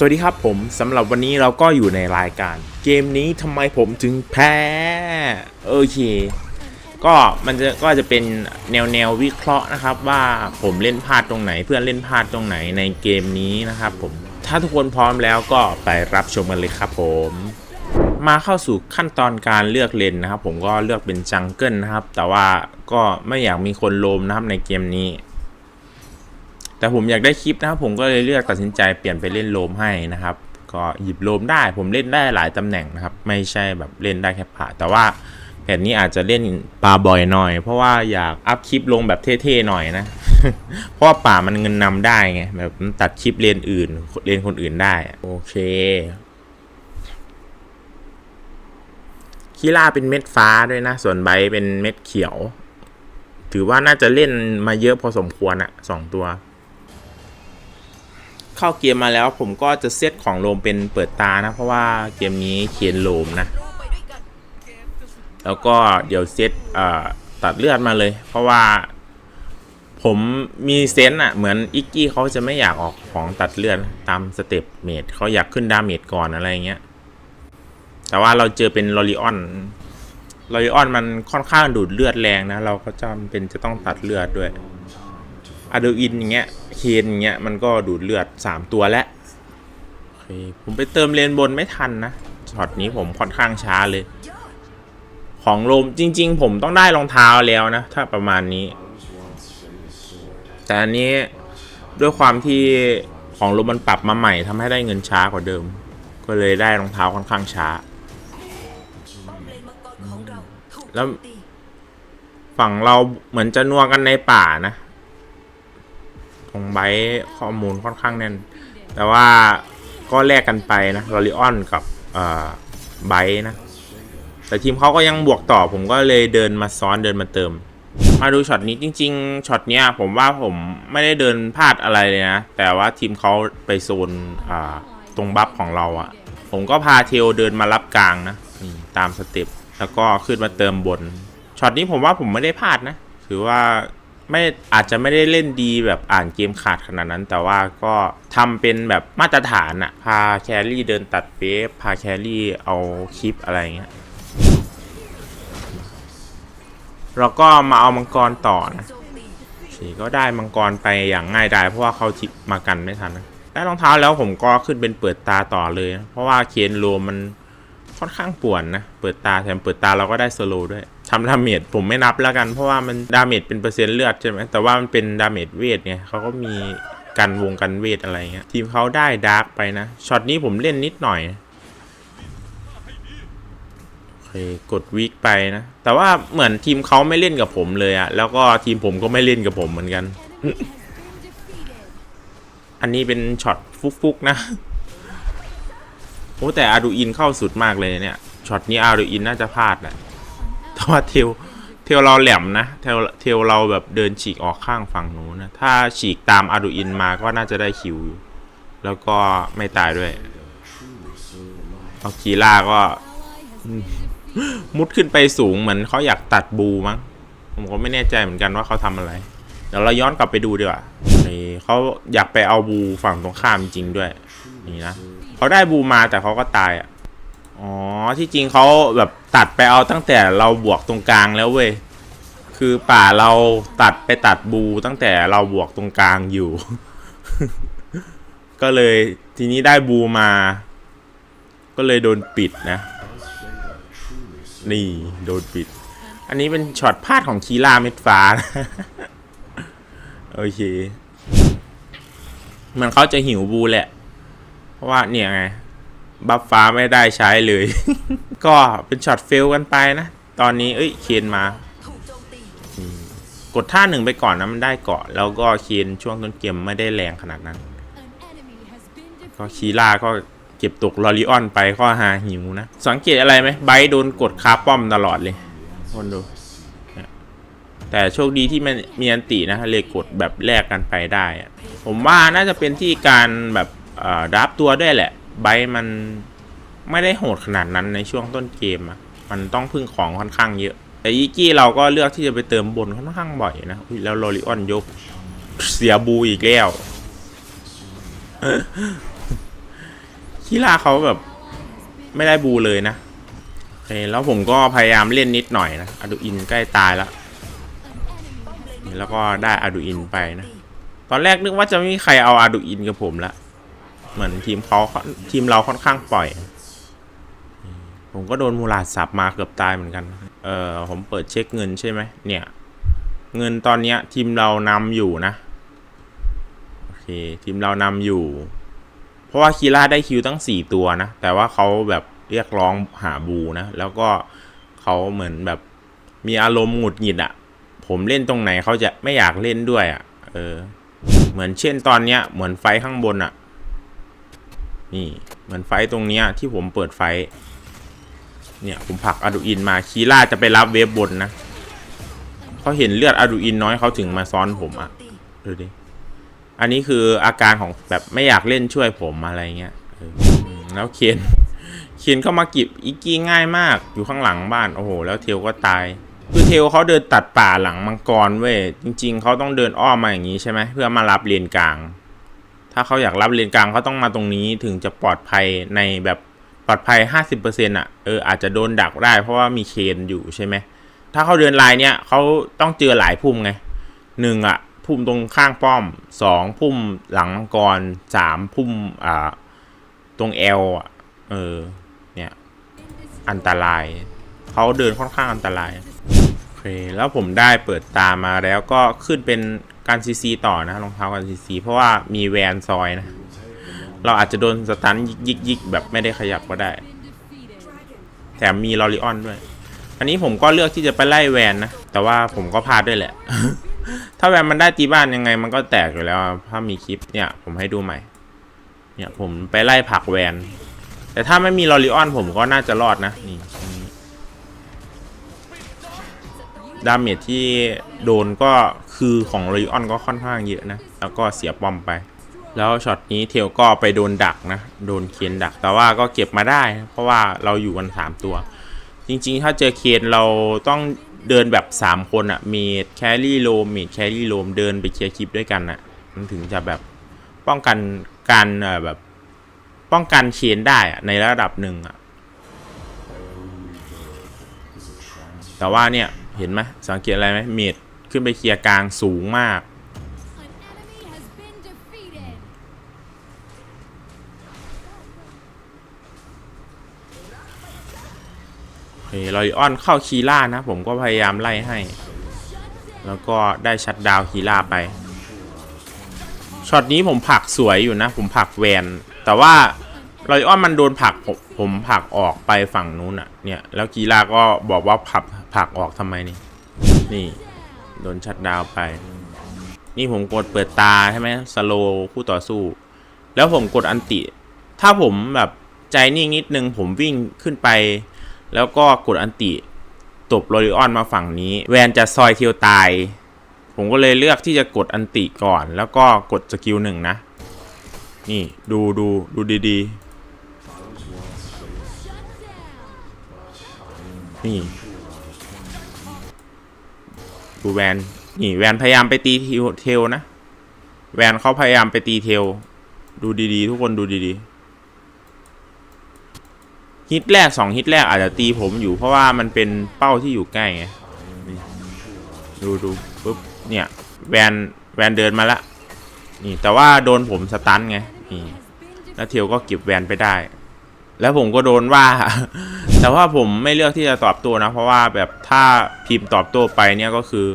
สวัสดีครับผมสำหรับวันนี้เราก็อยู่ในรายการ เกมนี้ทำไมผมถึงแพ้โอเคก็มันจะก็จะเป็นแนวแนววิเคราะห์นะครับ ว่าผมเล่นพลาดตรงไหน เพื่อนเล่นพลาดตรงไหนในเกมนี้นะครับผมถ้าทุกคนพร้อมแล้วก็ไปรับชมกันเลยครับผม มาเข้าสู่ขั้นตอนการเลือกเลนนะครับ ผมก็เลือกเป็นจังเกิลนะครับ แต่ว่าก็ไม่อยากมีคนโลมนะครับในเกมนี้ แต่ผมอยากได้คลิปนะครับผมก็เลยเลือกตัดสินใจเปลี่ยนไปเล่นโลมให้นะครับ ก็หยิบโลมได้ผมเล่นได้หลายตำแหน่งนะครับ ไม่ใช่แบบเล่นได้แค่ผ่า แต่ว่าแผ่นนี้อาจจะเล่นปลาบ่อยหน่อย เพราะว่าอยากอัพคลิปลงแบบเท่ๆหน่อยนะ เพราะว่าป่ามันเงินนำได้ไงแบบตัดคลิปเลนอื่นเลนคนอื่นได้โอเคคีล่าเป็นเม็ดฟ้าด้วยนะ ส่วนไบเป็นเม็ดเขียว ถือว่าน่าจะเล่นมาเยอะพอสมควรอะสองตัว เข้าเกมมาแล้วผมก็จะเซตของโลมเป็นเปิดตานะ เพราะว่าเกมนี้เขียนโลมนะ แล้วก็เดี๋ยวเซตตัดเลือดมาเลย เพราะว่าผมมีเซนต์อะเหมือนอิกกี้เขาจะไม่อยากออกของตัดเลือดตามสเต็ปเมดเขาอยากขึ้นดาเมจก่อนอะไรเงี้ย แต่ว่าเราเจอเป็นลอริออนลอริออนมันค่อนข้างดูดเลือดแรงนะ เราก็จำเป็นจะต้องตัดเลือดด้วย อะโดอินอย่างเงี้ยเคนอย่างเงี้ยมันก็ดูดเลือด 3 ตัวแล้วผมไปเติมเลนบนไม่ทันนะช็อตนี้ผมค่อนข้างช้าเลย ของโลมจริง ๆ ผมต้องได้รองเท้าแล้วนะ ถ้าประมาณนี้ แต่อันนี้ด้วยความที่ของโลมมันปรับมาใหม่ทำให้ได้เงินช้ากว่าเดิม ก็เลยได้รองเท้าค่อนข้างช้า แล้วฝั่งเราเหมือนจะนัวกันในป่านะ ตรงไบข้อมูลค่อนข้างแน่น แต่ว่าก็แลกกันไปนะลอริออนกับไบนะ แต่ทีมเขาก็ยังบวกต่อผมก็เลยเดินมาซ้อนเดินมาเติม มาดูช็อตนี้จริง ๆช็อตเนี้ยผมว่าผมไม่ได้เดินพลาดอะไรเลยนะ แต่ว่าทีมเขาไปโซนตรงบัฟของเราอะผมก็พาเทลเดินมารับกลางนะนี่ตามสเต็ปแล้วก็ขึ้นมาเติมบนช็อตนี้ผมว่าผมไม่ได้พลาดนะ ถือว่า ไม่อาจจะไม่ได้เล่นดีแบบอ่านเกมขาดขนาดนั้น แต่ว่าก็ทำเป็นแบบมาตรฐานอะพาแครี่เดินตัดเป๊ปพาแครี่เอาคลิปอะไรเงี้ยเราก็มาเอามังกรต่อนะโอเคก็ได้มังกรไปอย่างง่ายดายเพราะว่าเขาทิปมากันไม่ทันนะได้รองเท้าแล้วผมก็ขึ้นเป็นเปิดตาต่อเลยนะเพราะว่าเคนโลมันค่อนข้างป่วนนะ เปิดตาแถมเปิดตาเราก็ได้สโลด้วย ทำดาเมจผมไม่นับแล้วกัน เพราะว่ามันดาเมจเป็นเปอร์เซ็นต์เลือดใช่ไหมแต่ว่ามันเป็นดาเมจเวทไงเขาก็มีกันวงกันเวทอะไรเงี้ยทีมเขาได้ดาร์กไปนะช็อตนี้ผมเล่นนิดหน่อยโอเคกดวีคไปนะ แต่ว่าเหมือนทีมเขาไม่เล่นกับผมเลยอะแล้วก็ทีมผมก็ไม่เล่นกับผมเหมือนกัน อันนี้เป็นช็อตฟุกๆนะโอ้แต่อาดูอินเข้าสุดมากเลยเนี่ยช็อตนี้อาดูอินน่าจะพลาดแหละ แต่ว่าเทลเทลเราแหลมนะเทลเทลเราแบบเดินฉีกออกข้างฝั่งนู้นนะ ถ้าฉีกตามอาดูอินมาก็น่าจะได้คิว แล้วก็ไม่ตายด้วยเอาคีล่าก็มุดขึ้นไปสูงเหมือนเขาอยากตัดบูมั้ง ผมก็ไม่แน่ใจเหมือนกันว่าเขาทำอะไร เดี๋ยวเราย้อนกลับไปดูดีกว่านี่เขาอยากไปเอาบูฝั่งตรงข้ามจริงด้วย นี่นะเขาได้บูมาแต่เขาก็ตายอะ อ๋อที่จริงเขาแบบ ตัดไปเอาตั้งแต่เราบวกตรงกลางแล้วเว้ย คือป่าเราตัดไปตัดบูตั้งแต่เราบวกตรงกลางอยู่ ก็เลยทีนี้ได้บูมา ก็เลยโดนปิดนะ นี่ โดนปิด อันนี้เป็นช็อตพลาดของคีล่าเม็ดฟ้านะโอเค มันเขาจะหิวบูแหละ เพราะว่าเนี่ยไง บัฟฟ้าไม่ได้ใช้เลย ก็เป็นช็อตเฟลกันไปนะ ตอนนี้เอ้ยเคนมากดท่าหนึ่งไปก่อนนะมันได้เกาะ แล้วก็เคนช่วงต้นเกมไม่ได้แรงขนาดนั้น ก็คีล่าก็เก็บตกลอริออนไปข้อหาหิวนะ สังเกตอะไรไหมไบร์โดนกดคาป้อมตลอดเลยคนดู แต่โชคดีที่มันมีอันตินะเลยกดแบบแลกกันไปได้ ผมว่าน่าจะเป็นที่การแบบดับตัวด้วยแหละ ไบมันไม่ได้โหดขนาดนั้นในช่วงต้นเกมอะมันต้องพึ่งของค่อนข้างเยอะ แต่อีกี้เราก็เลือกที่จะไปเติมบนค่อนข้างบ่อยนะแล้วลอริออนยกเสียบูอีกแล้วคีล่าเขาแบบไม่ได้บูเลยนะโอเคแล้วผมก็พยายามเล่นนิดหน่อยนะอาดูอินใกล้ตายแล้วแล้วก็ได้อาดูอินไปนะ ตอนแรกนึกว่าจะไม่มีใครเอาอาดูอินกับผมละ เหมือนทีมเขาทีมเราค่อนข้างปล่อย ผมก็โดนมูลาดสับมาเกือบตายเหมือนกัน เออผมเปิดเช็คเงินใช่ไหมเนี่ย เงินตอนเนี้ย ทีมเรานำอยู่นะ โอเค ทีมเรานำอยู่ เพราะว่าคีร่าได้คิวตั้งสี่ตัวนะ แต่ว่าเขาแบบเรียกร้องหาบูนะ แล้วก็เขาเหมือนแบบมีอารมณ์หงุดหงิดอะ่ะ ผมเล่นตรงไหนเขาจะไม่อยากเล่นด้วยอะ่ะ เออ เหมือนเช่นตอนเนี้ย เหมือนไฟข้างบนอะ่ะ นี่เหมือนไฟตรงเนี้ยที่ผมเปิดไฟ เนี่ยผมผักอาดูอินมาคีร่าจะไปรับเวฟบนนะเขาเห็นเลือดอาดูอินน้อยเขาถึงมาซ้อนผมอะ่ะดูดิอันนี้คืออาการของแบบไม่อยากเล่นช่วยผมอะไรเงี้ยแล้วเคียนเคียนเข้ามากิบอีกกี้ง่ายมากอยู่ข้างหลังบ้านโอ้โห แล้วเทลก็ตายคือเทลเขาเดินตัดป่าหลังมังกรเว้ยจริง ๆเขาต้องเดินอ้อมมาอย่างนี้ใช่ไหมเพื่อมารับเลนกลาง ถ้าเขาอยากรับเลนกลางเขาต้องมาตรงนี้ถึงจะปลอดภัยในแบบปลอดภัย 50%อะเอออาจจะโดนดักได้เพราะว่ามีเคนอยู่ใช่ไหมถ้าเขาเดินลายเนี้ยเขาต้องเจอหลายพุ่มไงหนึ่งอะพุ่มตรงข้างป้อมสองพุ่มหลังมังกรสามพุ่มอ่าตรงแอลอะเออเนี่ยอันตรายเขาเดินค่อนข้างอันตรายโอเคแล้วผมได้เปิดตามาแล้วก็ขึ้นเป็น การซีซีต่อนะรองเท้าการซีซีเพราะว่ามีแวนซอยนะ เราอาจจะโดนสตันยิกยิกยิกแบบไม่ได้ขยับก็ได้ แถมมีลอริออนด้วย อันนี้ผมก็เลือกที่จะไปไล่แวนนะ แต่ว่าผมก็พลาดด้วยแหละ ถ้าแวนมันได้ตีบ้านยังไง มันก็แตกอยู่แล้ว ถ้ามีคลิปเนี่ย ผมให้ดูใหม่ เนี่ยผมไปไล่ผักแวน แต่ถ้าไม่มีลอริออนผมก็น่าจะรอดนะนี่ ดาเมจที่โดนก็คือของลอริออนก็ค่อนข้างเยอะนะ แล้วก็เสียปอมไป แล้วช็อตนี้เทลก็ไปโดนดักนะ โดนเคนดัก แต่ว่าก็เก็บมาได้ เพราะว่าเราอยู่กันสามตัว จริงๆ ถ้าเจอเคนเราต้องเดินแบบ 3 คนอะเมดแครี่โลมเมดแครี่โลมเดินไปเคลียร์คลิปด้วยกันอะมันถึงจะแบบป้องกันการแบบป้องกันเคนได้อะในระดับหนึ่งอะแต่ว่าเนี่ย เห็นไหมสังเกตอะไรไหมเมดขึ้นไปเคลียร์กลางสูงมาก An enemy has been defeated. เฮ้ยลอยออนเข้าคีล่านะ ผมก็พยายามไล่ให้ แล้วก็ได้ชัดดาวคีล่าไป ช็อตนี้ผมผลักสวยอยู่นะ ผมผลักแวน แต่ว่าลอยออนมันโดนผลักผมผมผลักออกไปฝั่งนู้นอะเนี่ย แล้วคีล่าก็บอกว่าผลัก ผักออกทำไมนี่ นี่ โดนชัดดาวไป นี่ผมกดเปิดตาใช่ไหมสโลคู่ต่อสู้ แล้วผมกดอันติ ถ้าผมแบบใจนิ่งนิดนึงผมวิ่งขึ้นไป แล้วก็กดอันติตบโรลิออนมาฝั่งนี้ แวนจะซอยเทียวตาย ผมก็เลยเลือกที่จะกดอันติก่อน แล้วก็กดสกิลหนึ่งนะ นี่ดูดูดูดีๆ นี่ ดูแวนนี่แวนพยายามไปตีเทลนะ แวนเขาพยายามไปตีเทล ดูดีๆ ทุกคนดูดีๆ ฮิตแรกสองฮิตแรกอาจจะตีผมอยู่เพราะว่ามันเป็นเป้าที่อยู่ใกล้ไงดูดูปุ๊บเนี่ยแวนแวนเดินมาละนี่แต่ว่าโดนผมสตันไงนี่แล้วเทียวก็เก็บแวนไปได้ แล้วผมก็โดนว่า แต่ว่าผมไม่เลือกที่จะตอบโต้นะ เพราะว่าแบบถ้าพิมพ์ตอบโต้ไปเนี่ยก็คือ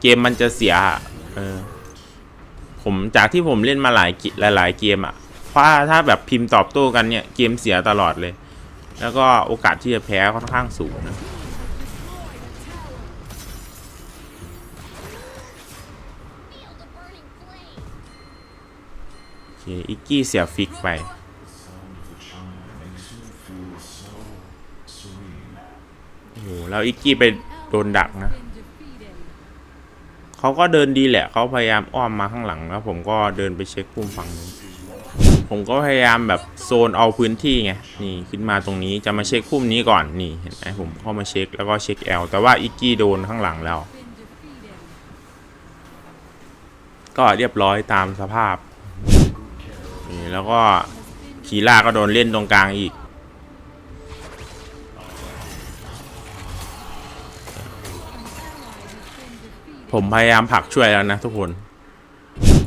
เกมมันจะเสียเออผมจากที่ผมเล่นมาหลายกิหลายเกมอะ่ะเพราะถ้าแบบพิมพ์ตอบโต้กันเนี่ยเกมเสียตลอดเลย แล้วก็โอกาสที่จะแพ้ค่อนข้างสูงนะอเคอิกกี้เสียฟิกไป โอ้โห แล้วอิกกี้ไปโดนดักนะเขาก็เดินดีแหละเขาพยายามอ้อมมาข้างหลังแล้วผมก็เดินไปเช็คพุ่มฝั่งนู้นผมก็พยายามแบบโซนเอาพื้นที่ไงนี่ขึ้นมาตรงนี้จะมาเช็คพุ่มนี้ก่อนนี่เห็นไหมผมเข้ามาเช็คแล้วก็เช็คแอลแต่ว่าอิกกี้โดนข้างหลังแล้ว ก็เรียบร้อยตามสภาพนี่แล้วก็คคีล่าก็โดนเล่นตรงกลางอีก ผมพยายามผลักช่วยแล้วนะทุกคน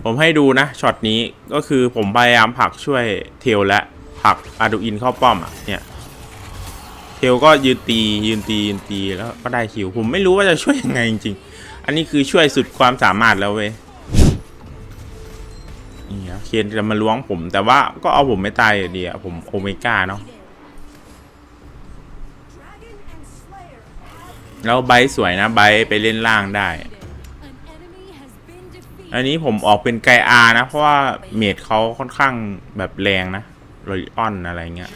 ผมให้ดูนะช็อตนี้ก็คือผมพยายามผลักช่วยเทลและผลักอาดูอินเข้าป้อมอะเนี่ยเทลก็ยืนตียืนตียืนตีแล้วก็ได้คิว ผมไม่รู้ว่าจะช่วยยังไงจริงๆ อันนี้คือช่วยสุดความสามารถแล้วเว้ยนี่ครับเคนจะมาล้วงผม แต่ว่าก็เอาผมไม่ตายอยู่ดีอะผมโอเมก้าเนาะแล้วไบสวยนะไบไปเล่นล่างได้ อันนี้ผมออกเป็นไกอานะ เพราะว่าเมดเขาค่อนข้างแบบแรงนะรลิออนอะไรเงี้ย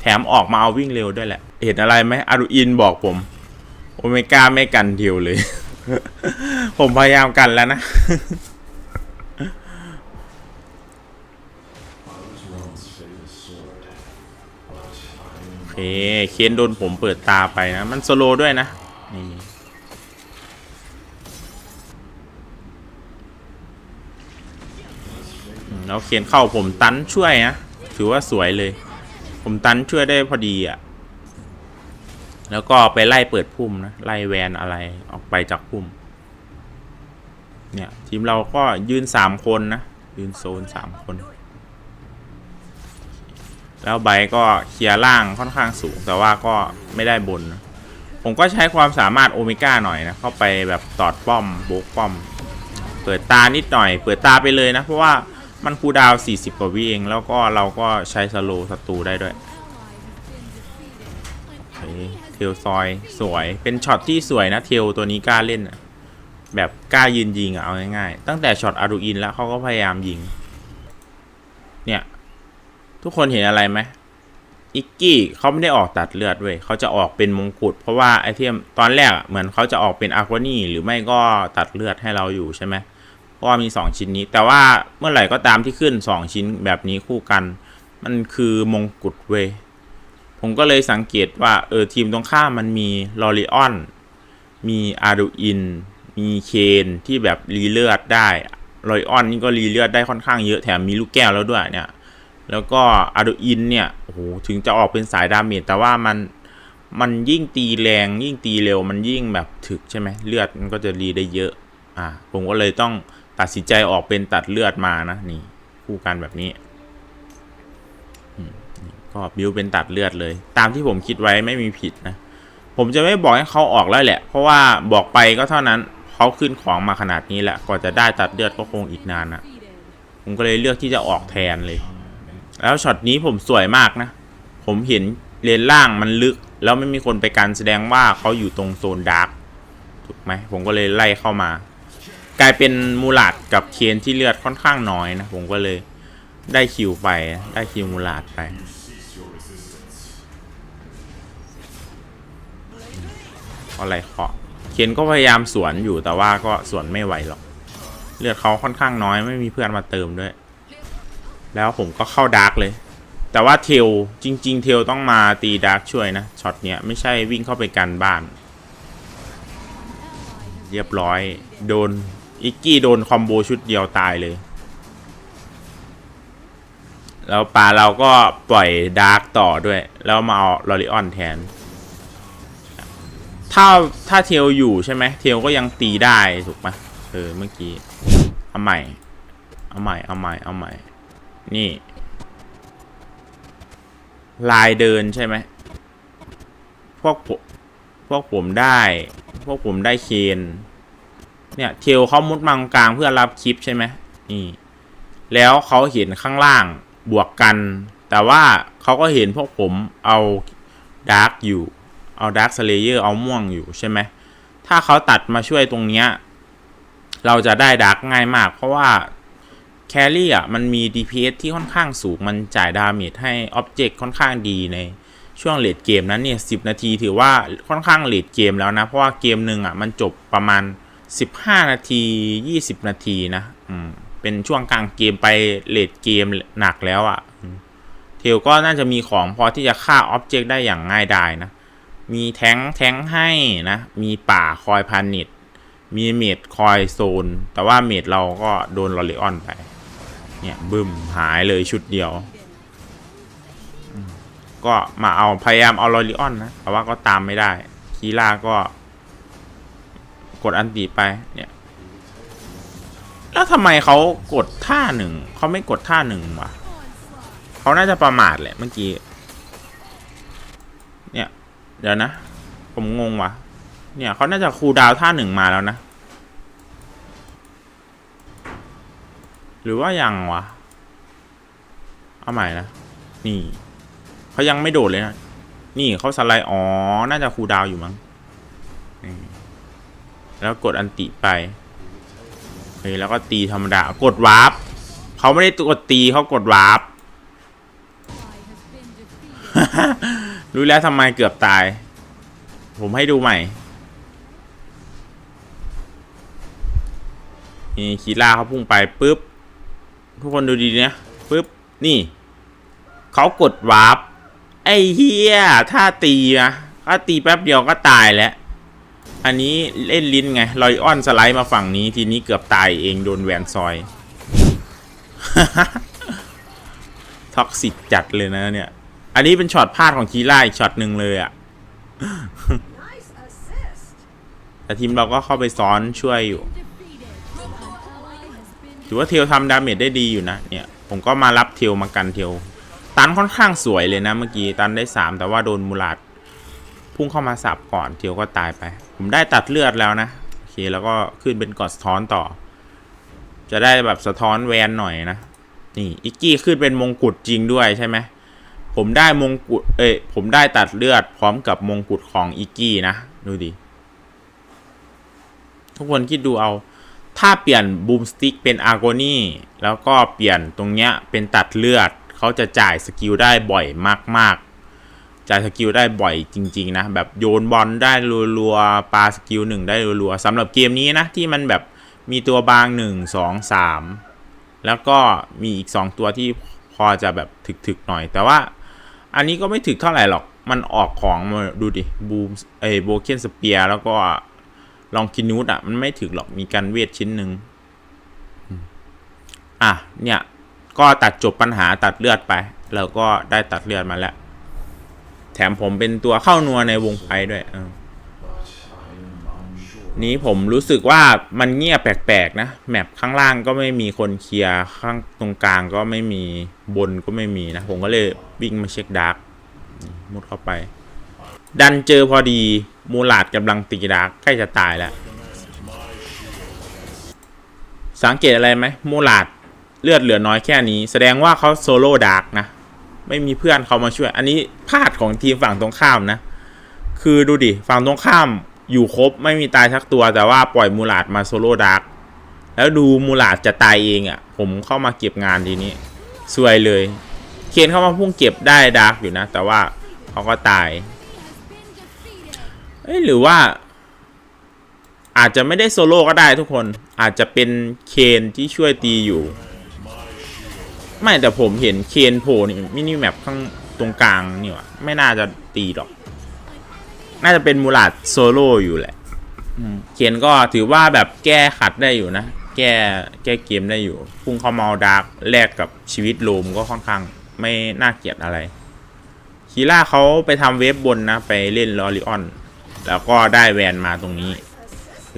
แถมออกมาเอาวิ่งเร็วด้วยแหละ เห็นอะไรไหมอารูอินบอกผม โอเมก้าไม่กันเดียวเลย ผมพยายามกันแล้วนะ โอเค เคนโดนผมเปิดตาไปนะ มันสโลด้วยนะ นี่ อืม แล้วเขียนเข้าผมตันช่วยนะถือว่าสวยเลย ผมตันช่วยได้พอดีอะ แล้วก็ไปไล่เปิดพุ่มนะไล่แวนอะไรออกไปจากพุ่ม เนี่ย ทีมเราก็ยืนสามคนนะยืนโซนสามคน แล้วไบก็เคลียร์ล่างค่อนข้างสูง แต่ว่าก็ไม่ได้บนนะผมก็ใช้ความสามารถโอเมก้าหน่อยนะ เข้าไปแบบตอดป้อมโบกป้อม เปิดตานิดหน่อย เปิดตาไปเลยนะ เพราะว่า มันคูดาว 40 กว่าวิเอง แล้วก็เราก็ใช้สโลศัตรูได้ด้วยเทลซอยสวยเป็นช็อตที่สวยนะเทลตัวนี้กล้าเล่นอะแบบกล้ายืนยิงอะเอาง่ายๆ ตั้งแต่ช็อตอารูอินแล้วเขาก็พยายามยิง เนี่ย ทุกคนเห็นอะไรไหมอิกกี้เขาไม่ได้ออกตัดเลือดเว้ยเขาจะออกเป็นมงกุฎเพราะว่าไอเทมตอนแรกเหมือนเขาจะออกเป็นอาควานี่หรือไม่ก็ตัดเลือดให้เราอยู่ใช่ไหม ราะว่ามี 2 ชิ้นนี้ แต่ว่าเมื่อไหร่ก็ตามที่ขึ้น 2 ชิ้นแบบนี้คู่กัน มันคือมงกุฎเว ผมก็เลยสังเกตว่าเออทีมตรงข้ามมันมีลอริออน มีอาร์ดูอิน มีเคนที่แบบรีเลือดได้ลอริออนนี่ก็รีเลือดได้ค่อนข้างเยอะแถมมีลูกแก้วแล้วด้วยเนี่ย แล้วก็อาร์ดูอินเนี่ยโอ้โหถึงจะออกเป็นสายดาเมจแต่ว่ามันมันยิ่งตีแรงยิ่งตีเร็วมันยิ่งแบบถึกใช่ไหมเลือดมันก็จะรีได้เยอะ อ่าผมก็เลยต้อง ตัดสินใจออกเป็นตัดเลือดมานะนี่คู่กันแบบนี้ก็บิวเป็นตัดเลือดเลย ตามที่ผมคิดไว้ไม่มีผิดนะ ผมจะไม่บอกให้เขาออกแล้วแหละ เพราะว่าบอกไปก็เท่านั้นเขาขึ้นของมาขนาดนี้แหละก่อนจะได้ตัดเลือดก็คงอีกนานนะผมก็เลยเลือกที่จะออกแทนเลย แล้วช็อตนี้ผมสวยมากนะ ผมเห็นเลนล่างมันลึก แล้วไม่มีคนไปกันแสดงว่าเขาอยู่ตรงโซนดาร์กถูกไหมผมก็เลยไล่เข้ามา กลายเป็นมูลาดกับเคนที่เลือดค่อนข้างน้อยนะ ผมก็เลยได้คิวไปได้คิวมูลาดไป อะไรเคาะเคนก็พยายามสวนอยู่แต่ว่าก็สวนไม่ไหวหรอก เลือดเขาค่อนข้างน้อยไม่มีเพื่อนมาเติมด้วย แล้วผมก็เข้าดาร์กเลย แต่ว่าเทลจริง ๆ เทลต้องมาตีดาร์กช่วยนะช็อตเนี้ยไม่ใช่วิ่งเข้าไปกันบ้าน เรียบร้อย โดน อิกกี้โดนคอมโบชุดเดียวตายเลย แล้วปลาเราก็ปล่อยดาร์กต่อด้วย แล้วมาเอาลอริออนแทน ถ้าถ้าเทลอยู่ใช่ไหมเทลก็ยังตีได้ถูกไหมเออเมื่อกี้ เอาใหม่ เอาใหม่ เอาใหม่ เอาใหม่ นี่ ลายเดินใช่ไหม พวกผมพวกผมได้ พวกผมได้เคน เนี่ยเทลเขามุดมังกลางเพื่อรับคลิปใช่ไหมนี่แล้วเขาเห็นข้างล่างบวกกัน แต่ว่าเขาก็เห็นพวกผมเอาดาร์กอยู่ เอาดาร์กสเลเยอร์เอาม่วงอยู่ใช่ไหมถ้าเขาตัดมาช่วยตรงเนี้ยเราจะได้ดาร์กง่ายมาก เพราะว่าแครี่อะมันมี DPS ที่ค่อนข้างสูงมันจ่ายดาเมจให้อ็อบเจกต์ค่อนข้างดีในช่วงเลดเกมนั้นเนี่ยสินาทีถือว่าค่อนข้างเลดเกมแล้วนะ เพราะว่าเกมหนึ่งอะมันจบประมาณ 15นาที20นาทีนะอืมเป็นช่วงกลางเกมไปเลดเกมหนักแล้วอะเทลก็น่าจะมีของพอที่จะฆ่าอ็อบเจกต์ได้อย่างง่ายดายนะ มีแท้งแท้งให้นะ มีป่าคอยพานิดมีเมดคอยโซน แต่ว่าเมดเราก็โดนลอริออนไป เนี่ยบึ้มหายเลยชุดเดียว ก็มาเอาพยายามเอาลอริออนนะ แต่ว่าก็ตามไม่ได้ คีล่าก็ กดอันตีไปเนี่ย แล้วทำไมเขากดท่าหนึ่งเขาไม่กดท่าหนึ่งวะเขาน่าจะประมาทแหละเมื่อกี้ เนี่ย เดี๋ยวนะ ผมงงวะเนี่ยเขาน่าจะคูดาวท่าหนึ่งมาแล้วนะ หรือว่ายังวะ เอาใหม่นะ นี่ เขายังไม่โดดเลยนะ นี่เขาสไลด์อ๋อ น่าจะคูดาวอยู่มั้ง แล้วกดอันติไปเฮ้ยแล้วก็ตีธรรมดากดวาร์ปเขาไม่ได้กดตีเขากดวาร์ปรู้แล้วทำไมเกือบตาย ผมให้ดูใหม่นี่คีล่าเขาพุ่งไปปุ๊บ ทุกคนดูดีๆนะปุ๊บ นี่ เขากดวาร์ปไอ้เฮียถ้าตีนะถ้าตีแป๊บเดียวก็ตายแล้ว อันนี้เล่นลิ้นไงลอยอ้อนสไลด์มาฝั่งนี้ทีนี้เกือบตายเองโดนแหวนซอย ท็อกซิกจัดเลยนะเนี่ย อันนี้เป็นช็อตพลาดของคีล่าอีกช็อตหนึ่งเลยอะ่ะ Nice แต่ทีมเราก็เข้าไปซ้อนช่วยอยู่ ถือว่าเทลทำดาเมจได้ดีอยู่นะ เนี่ย ผมก็มารับเทลมากันเทลตันค่อนข้างสวยเลยนะเมื่อกี้ตันได้ 3 แต่ว่าโดนมูลาด พุ่งเข้ามาสับก่อนเทลก็ตายไป ผมได้ตัดเลือดแล้วนะ โอเคแล้วก็ขึ้นเป็นกอดสะท้อนต่อ จะได้แบบสะท้อนแวนหน่อยนะ นี่อิกกี้ขึ้นเป็นมงกุฎจริงด้วยใช่ไหมผมได้มงกุฎเอ้ยผมได้ตัดเลือดพร้อมกับมงกุฎของอิกกี้นะ ดูดิ ทุกคนคิดดูเอา ถ้าเปลี่ยนบูมสติ๊กเป็นอาร์โกนี่แล้วก็เปลี่ยนตรงเนี้ยเป็นตัดเลือด เขาจะจ่ายสกิลได้บ่อยมาก ๆ จ่ายสกิลได้บ่อยจริง ๆ นะ แบบโยนบอลได้รัวๆปาสกิลหนึ่งได้รัวๆสำหรับเกมนี้นะ ที่มันแบบมีตัวบางหนึ่งสองสามแล้วก็มีอีกสองตัวที่พอจะแบบถึกๆหน่อย แต่ว่าอันนี้ก็ไม่ถึกเท่าไหร่หรอกมันออกของมาดูดิบูมเอโบเคนสเปียแล้วก็ลองคินูดอะ มันไม่ถึงหรอกมีการเวทชิ้นหนึ่งอะเนี่ย ก็ตัดจบปัญหาตัดเลือดไป แล้วก็ได้ตัดเลือดมาแล้ว แถมผมเป็นตัวเข้านัวในวงไฟด้วยเออนี้ผมรู้สึกว่ามันเงียบแปลกๆนะ แมปข้างล่างก็ไม่มีคนเคลียร์ข้างตรงกลางก็ไม่มีบนก็ไม่มีนะ ผมก็เลยวิ่งมาเช็คดาร์กมุดเข้าไป ดันเจอพอดีมูลาดกำลังตีดาร์กใกล้จะตายแล้ว สังเกตอะไรไหมมูลาดเลือดเหลือน้อยแค่นี้ แสดงว่าเขาโซโล่ดาร์กนะ ไม่มีเพื่อนเขามาช่วย อันนี้พลาดของทีมฝั่งตรงข้ามนะ คือดูดิ ฝั่งตรงข้ามอยู่ครบไม่มีตายทักตัว แต่ว่าปล่อยมูลาดมาโซโล่ดาร์กแล้วดูมูลาดจะตายเองอะ่ะ ผมเข้ามาเก็บงานทีนี้สวยเลย เคนเข้ามาพุ่งเก็บได้ดาร์กอยู่นะ แต่ว่าเขาก็ตายเอ้ยหรือว่า อาจจะไม่ได้โซโล่ก็ได้ทุกคนอาจจะเป็นเคนที่ช่วยตีอยู่ ไม่แต่ผมเห็นเคนโผล่นี่มินิแมปข้างตรงกลางนี่วะไม่น่าจะตีหรอก น่าจะเป็นมูลาดโซโล่อยู่แหละอืมเคนก็ถือว่าแบบแก้ขัดได้อยู่นะ แก้แก้เกมได้อยู่ พุ่งเข้ามาเอาดาร์กแลกกับชีวิตโลมก็ค่อนข้างไม่น่าเกลียดอะไรคีล่าเขาไปทำเวฟบนนะ ไปเล่นลอริออน แล้วก็ได้แวนมาตรงนี้โอเค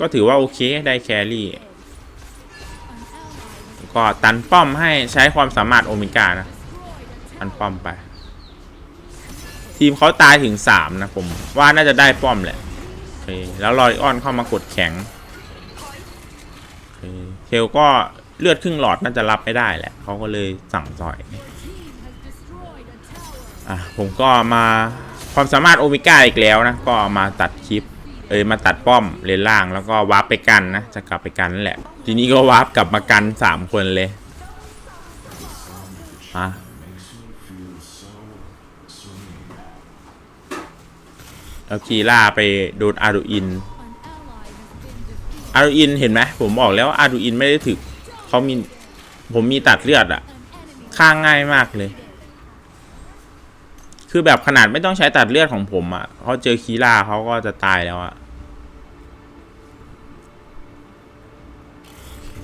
ก็ถือว่าโอเคได้แครี่ An ally ก็ตันป้อมให้ใช้ความสามารถโอเมก้านะตันป้อมไป ทีมเขาตายถึงสามนะผม ว่าน่าจะได้ป้อมแหละแล้วลอริออนเข้ามากดแข็งเทลก็เลือดครึ่งหลอดน่าจะรับไม่ได้แหละเขาก็เลยสั่งซอยอะผมก็มาความสามารถโอเมก้าอีกแล้วนะ ก็มาตัดคลิป เอยมาตัดป้อมเลนล่างแล้วก็วาร์ปไปกันนะ จะกลับไปกันนั่นแหละ ทีนี้ก็วาร์ปกลับมากันสามคนเลยอะแล้วคีล่าไปโดนอารูอิน อารูอินเห็นไหมผมบอกแล้วอารูอินไม่ได้ถึกเขามีผมมีตัดเลือดอะ An enemy ฆ่าง่ายมากเลย คือแบบขนาดไม่ต้องใช้ตัดเลือดของผมอะ่ะเขาเจอคีล่าเขาก็จะตายแล้วอะ่ะ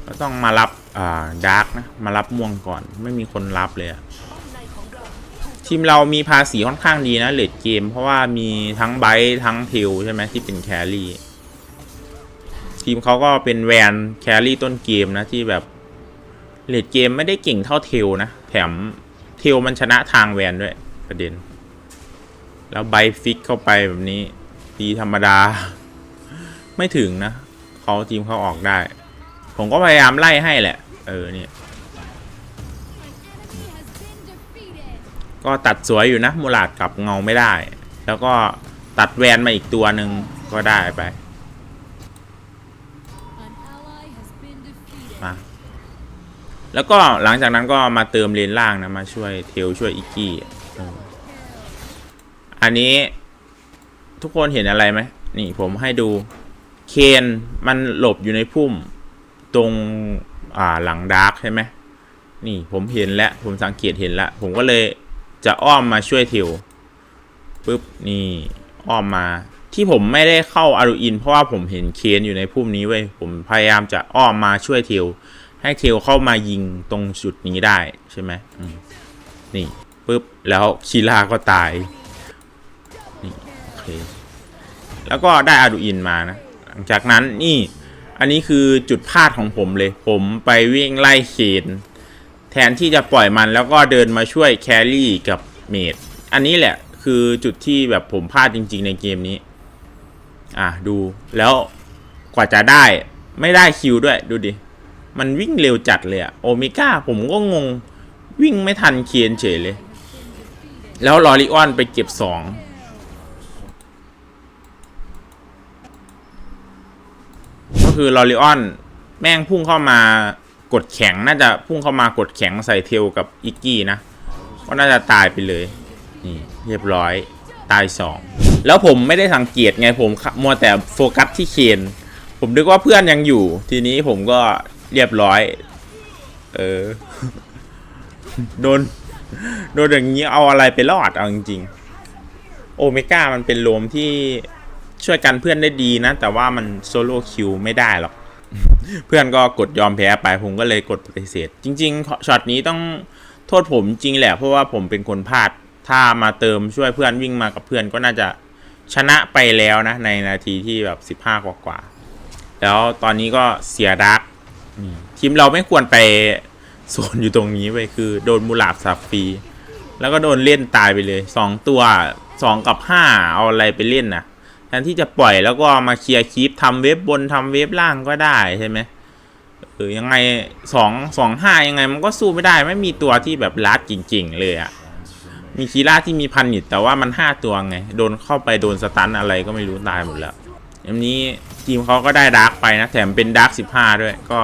ก็ต้องมารับอ่าดาร์กนะ มารับม่วงก่อนไม่มีคนรับเลยทีมเรามีภาษีค่อนข้างดีนะเลดเกม เพราะว่ามีทั้งไบท์ทั้งเทลใช่ไหมที่เป็นแครี่ทีมเขาก็เป็นแวนแครี่ต้นเกมนะที่แบบเลดเกมไม่ได้เก่งเท่าเทลนะ แถมเทลมันชนะทางแวนด้วยประเด็น แล้วไบฟิกเข้าไปแบบนี้ตีธรรมดา ไม่ถึงนะเขาทีมเขาออกได้ ผมก็พยายามไล่ให้แหละ เออเนี่ยก็ตัดสวยอยู่นะมูลาดกลับเงาไม่ได้ แล้วก็ตัดแวนมาอีกตัวหนึ่งก็ได้ไปมาแล้วก็หลังจากนั้นก็มาเติมเลนล่างนะมาช่วยเทลช่วยอิกกี้ออันนี้ทุกคนเห็นอะไรไหมนี่ผมให้ดูเคนมันหลบอยู่ในพุ่ม ตรงอ่าหลังดาร์กใช่ไหมนี่ผมเห็นแล้วผมสังเกตเห็นแล้วผมก็เลยจะอ้อมมาช่วยเทลปุ๊บนี่อ้อมมา ที่ผมไม่ได้เข้าอารูอิน เพราะว่าผมเห็นเคนอยู่ในพุ่มนี้เว้ยผมพยายามจะอ้อมมาช่วยเทลให้เทลเข้ามายิงตรงจุดนี้ได้ใช่ไหมมนี่ปุ๊บแล้วคีราก็ตายนี่โอเคแล้วก็ได้อาดูอินมานะหลังจากนั้นนี่ อันนี้คือจุดพลาดของผมเลย ผมไปวิ่งไล่เคนแทนที่จะปล่อยมันแล้วก็เดินมาช่วยแครี่กับเมดอันนี้แหละคือจุดที่แบบผมพลาดจริง ๆ ในเกมนี้ อะดูแล้วกว่าจะได้ไม่ได้คิวด้วยดูดิ มันวิ่งเร็วจัดเลยอะโอเมก้าผมก็งงวิ่งไม่ทันเคียนเฉยเลย แล้วลอริออนไปเก็บสอง คือลอริออนแม่งพุ่งเข้ามากดแข็งน่าจะพุ่งเข้ามากดแข็งใส่เทลกับอิกกี้นะก็น่าจะตายไปเลยนี่เรียบร้อยตายสองแล้วผมไม่ได้สังเกตไงผมมัวแต่โฟกัสที่เคนผมนึกว่าเพื่อนยังอยู่ ทีนี้ผมก็เรียบร้อย เออ โดน โดนอย่างนี้เอาอะไรไปรอดเอาจริงๆ โอเมก้ามันเป็นโลมที่ ช่วยกันเพื่อนได้ดีนะ แต่ว่ามันโซโล่คิวไม่ได้หรอก เพื่อนก็กดยอมแพ้ไปผมก็เลยกดปฏิเสธ จริงๆช็อตนี้ต้องโทษผมจริงแหละ เพราะว่าผมเป็นคนพลาด ถ้ามาเติมช่วยเพื่อนวิ่งมากับเพื่อนก็น่าจะชนะไปแล้วนะ ในนาทีที่แบบสิบห้ากว่า แล้วตอนนี้ก็เสียดักทีมเราไม่ควรไปโซนอยู่ตรงนี้ไปคือโดนมูลาบสับฟรีแล้วก็โดนเล่นตายไปเลยสองตัวสองกับห้าเอาอะไรไปเล่นนะ แทนที่จะปล่อยแล้วก็มาเคลียร์คลิปทำเว็บบนทำเว็บล่างก็ได้ใช่ไหมเออยังไงสองสองห้ายังไงมันก็สู้ไม่ได้ ไม่มีตัวที่แบบลัดจริง ๆ เลยอะ่ะมีคีร่าที่มีพันนิดแต่ว่ามันห้าตัวไง โดนเข้าไปโดนสตันอะไรก็ไม่รู้ตายหมดแล้วอันนี้ทีมเขาก็ได้ดาร์กไปนะ แถมเป็นดาร์กสิบห้าด้วยก็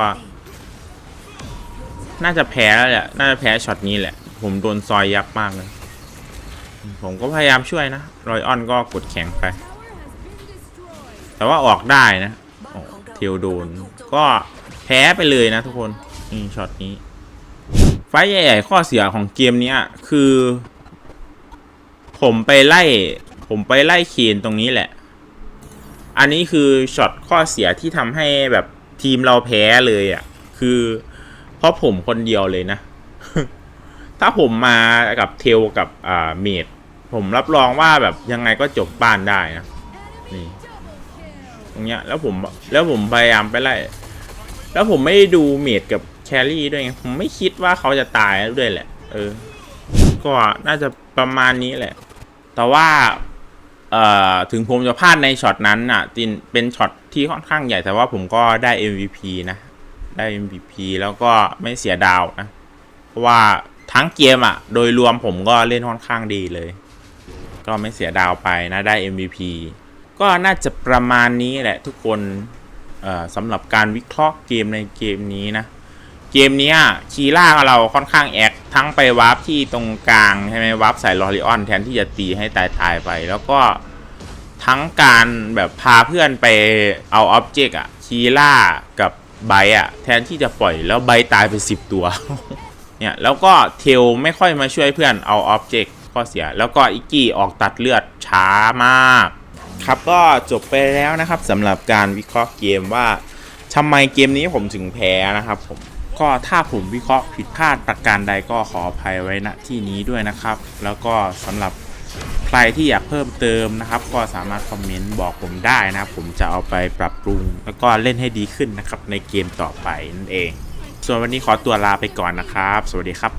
น่าจะแพ้แล้วแหละน่าจะแพ้ช็อตนี้แหละ ผมโดนซอยยับมากเลย ผมก็พยายามช่วยนะรอยออนก็กดแข็งไป แต่ว่าออกได้นะโอ้เทลโดน ก็แพ้ไปเลยนะทุกคนนี่ช็อตนี้ ไฟใหญ่ๆข้อเสียของเกมนี้คือ ผมไปไล่ ผมไปไล่เคนตรงนี้แหละ อันนี้คือช็อตข้อเสียที่ทำให้แบบทีมเราแพ้เลยอะ่ะ คือเพราะผมคนเดียวเลยนะ ถ้าผมมากับเทลกับอ่าเมดผมรับรองว่าแบบยังไงก็จบบ้านได้นะนี่ รงเนี้ยแล้วผมแล้วผมพยายามไปไล่แล้วผมไม่ดูเมดกับแครี่ด้วยไงผมไม่คิดว่าเขาจะตายด้วยแหละ เออ ก็น่าจะประมาณนี้แหละ แต่ว่าเอ่อถึงผมจะพลาดในช็อตนั้นอะตินเป็นช็อตที่ค่อนข้างใหญ่แต่ว่าผมก็ได้ MVP นะ ได้ MVP แล้วก็ไม่เสียดาวนะ เพราะว่าทั้งเกมอะ โดยรวมผมก็เล่นค่อนข้างดีเลย ก็ไม่เสียดาวไปนะได้ MVP ก็น่าจะประมาณนี้แหละทุกคนสำหรับการวิเคราะห์เกมในเกมนี้นะ เกมนี้คีร่าเราค่อนข้างแอคทั้งไปวาร์ปที่ตรงกลางใช่ไหมวาร์ปใส่ลอริออนแทนที่จะตีให้ตายตายไป แล้วก็ทั้งการแบบพาเพื่อนไปเอาอ็อบเจกต์อะคีร่ากับไบอะแทนที่จะปล่อยแล้วไบตายไปสิบตัว เนี่ยแล้วก็เทลไม่ค่อยมาช่วยเพื่อนเอาอ็อบเจกต์ข้อเสีย แล้วก็อิกกี้ออกตัดเลือดช้ามาก ครับก็จบไปแล้วนะครับสำหรับการวิเคราะห์เกมว่าทำไมเกมนี้ผมถึงแพ้นะครับผมก็ถ้าผมวิเคราะห์ผิดพลาดประการใดก็ขออภัยไว้ณที่นี้ด้วยนะครับ แล้วก็สำหรับใครที่อยากเพิ่มเติมนะครับ ก็สามารถคอมเมนต์บอกผมได้นะครับ ผมจะเอาไปปรับปรุง แล้วก็เล่นให้ดีขึ้นนะครับในเกมต่อไปนั่นเอง ส่วนวันนี้ขอตัวลาไปก่อนนะครับ สวัสดีครับ